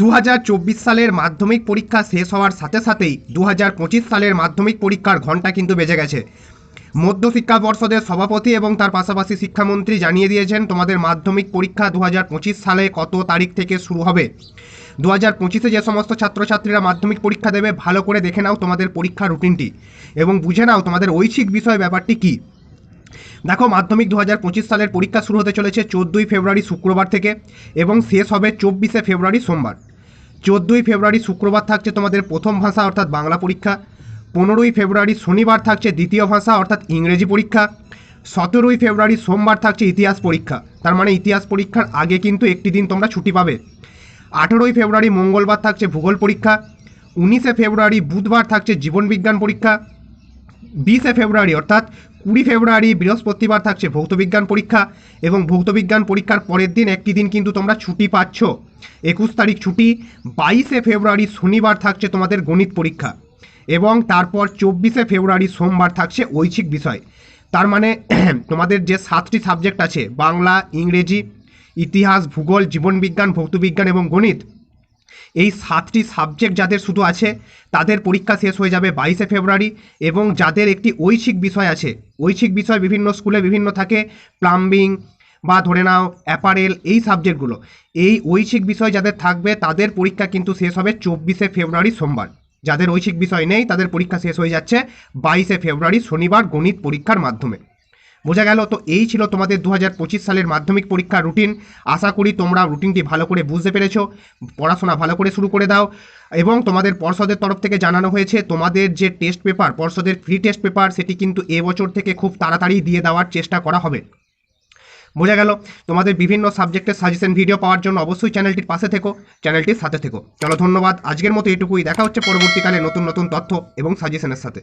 দু হাজার চব্বিশ সালের মাধ্যমিক পরীক্ষা শেষ হওয়ার সাথে সাথেই দু হাজার পঁচিশ সালের মাধ্যমিক পরীক্ষার ঘণ্টা কিন্তু বেজে গেছে। মধ্যশিক্ষা পর্ষদের সভাপতি এবং তার পাশাপাশি শিক্ষামন্ত্রী জানিয়ে দিয়েছেন, তোমাদের মাধ্যমিক পরীক্ষা দু হাজার পঁচিশ সালে কত তারিখ থেকে শুরু হবে? দু হাজার পঁচিশে যে সমস্ত ছাত্রছাত্রীরা মাধ্যমিক পরীক্ষা দেবে, ভালো করে দেখে নাও তোমাদের পরীক্ষা রুটিনটি এবং বুঝে নাও তোমাদের ঐচ্ছিক বিষয় ব্যাপারটি কী। দেখো, মাধ্যমিক দু সালের পরীক্ষা শুরু হতে চলেছে চোদ্দোই ফেব্রুয়ারি শুক্রবার থেকে এবং শেষ হবে চব্বিশে ফেব্রুয়ারি সোমবার। চোদ্দোই ফেব্রুয়ারি শুক্রবার থাকছে তোমাদের প্রথম ভাষা, অর্থাৎ বাংলা পরীক্ষা। পনেরোই ফেব্রুয়ারি শনিবার থাকছে দ্বিতীয় ভাষা, অর্থাৎ ইংরেজি পরীক্ষা। সতেরোই ফেব্রুয়ারি সোমবার থাকছে ইতিহাস পরীক্ষা। তার মানে ইতিহাস পরীক্ষার আগে কিন্তু একটি দিন তোমরা ছুটি পাবে। আঠেরোই ফেব্রুয়ারি মঙ্গলবার থাকছে ভূগোল পরীক্ষা। উনিশে ফেব্রুয়ারি বুধবার থাকছে জীবনবিজ্ঞান পরীক্ষা। বিশে ফেব্রুয়ারি, অর্থাৎ কুড়ি ফেব্রুয়ারি বৃহস্পতিবার থাকছে ভৌতবিজ্ঞান পরীক্ষা এবং ভৌতবিজ্ঞান পরীক্ষার পরের দিন একটি দিন কিন্তু তোমরা ছুটি পাচ্ছ। একুশ তারিখ ছুটি, বাইশে ফেব্রুয়ারি শনিবার থাকছে তোমাদের গণিত পরীক্ষা এবং তারপর চব্বিশে ফেব্রুয়ারি সোমবার থাকছে ঐচ্ছিক বিষয়। তার মানে তোমাদের যে সাতটি সাবজেক্ট আছে, বাংলা, ইংরেজি, ইতিহাস, ভূগোল জীবনবিজ্ঞান ভৌতবিজ্ঞান এবং গণিত এই সাতটি সাবজেক্ট যাদের শুধু আছে, তাদের পরীক্ষা শেষ হয়ে যাবে বাইশে ফেব্রুয়ারি এবং যাদের একটি ঐচ্ছিক বিষয় আছে, ঐচ্ছিক বিষয় বিভিন্ন স্কুলে বিভিন্ন থাকে প্লাম্বিং বা ধরে নাও অ্যাপারেল এই সাবজেক্টগুলো এই ঐচ্ছিক বিষয় যাদের থাকবে, তাদের পরীক্ষা কিন্তু শেষ হবে চব্বিশে ফেব্রুয়ারি সোমবার। যাদের ঐচ্ছিক বিষয় নেই, তাদের পরীক্ষা শেষ হয়ে যাচ্ছে বাইশে ফেব্রুয়ারি শনিবার গণিত পরীক্ষার মাধ্যমে। বোঝা গেল, তো এই ছিল তোমাদের দু হাজার পঁচিশ সালের মাধ্যমিক পরীক্ষার রুটিন আশা করি তোমরা রুটিনটি ভালো করে বুঝতে পেরেছ, পড়াশোনা ভালো করে শুরু করে দাও। এবং তোমাদের পর্ষদের তরফ থেকে জানানো হয়েছে, তোমাদের যে টেস্ট পেপার পর্ষদের ফ্রি টেস্ট পেপার সেটি কিন্তু এবছর থেকে খুব তাড়াতাড়ি দিয়ে দেওয়ার চেষ্টা করা হবে। বোঝা গেল, তোমাদের বিভিন্ন সাবজেক্টের সাজেশন ভিডিও পাওয়ার জন্য অবশ্যই চ্যানেলটির পাশে থেকো, চ্যানেলটির সাথে থেকো। চলো ধন্যবাদ, আজকের মতো এটুকুই, দেখা হচ্ছে পরবর্তীকালে নতুন নতুন তথ্য এবং সাজেশনের সাথে।